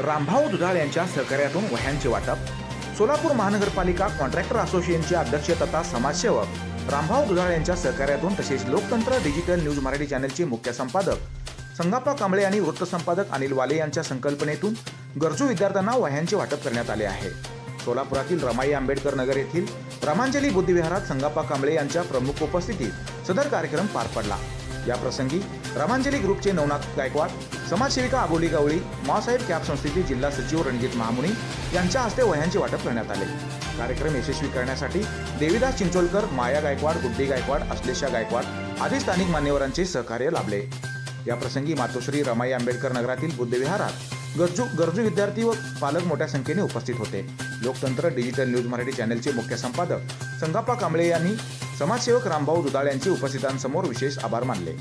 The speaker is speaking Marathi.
रामभाऊ दुधाळ यांच्या सहकार्यातून वह्यांचे वाटप. सोलापूर महानगरपालिका कॉन्ट्रॅक्टर असोसिएशनचे अध्यक्ष तथा समाजसेवक. रामभाऊ दुधाळ यांच्या सहकार्यातून तसेच लोकतंत्र डिजिटल न्यूज मराठी चॅनलचे मुख्य संपादक. संगाप्पा कांबळे आणि वृत्तसंपादक अनिल वाले यांच्या संकल्पनेतून गरजू विद्यार्थ्यांना वह्यांचे वाटप करण्यात आले आहे. सोलापुरातील रमाई आंबेडकर नगर येथील रामांजली बुद्धिविहारात संगाप्पा कांबळे यांच्या प्रमुख उपस्थितीत सदर कार्यक्रम पार पडला. या प्रसंगी रामांजली ग्रुपचे नवनाथ गायकवाड समाजसेविका आबोली गवळी मासाहेब कॅब संस्थेचे जिल्हा सचिव रणजित महामुनी यांच्या हस्ते वह्यांचे वाटप करण्यात आले. कार्यक्रम यशस्वी करण्यासाठी देवीदास चिंचोलकर माया गायकवाड गुड्डी गायकवाड अश्लेषा गायकवाड आदी स्थानिक मान्यवरांचे सहकार्य लाभले. या प्रसंगी मातोश्री रमाई आंबेडकर नगरातील बुद्धविहारात गरजू गरजू विद्यार्थी व पालक मोठ्या संख्येने उपस्थित होते. लोकतंत्र डिजिटल न्यूज मराठी चॅनलचे मुख्य संपादक संगाप्पा कांबळे यांनी समाजसेवक रामभाऊ दुधाळ यांचे उपस्थितांसमोर विशेष आभार मानले.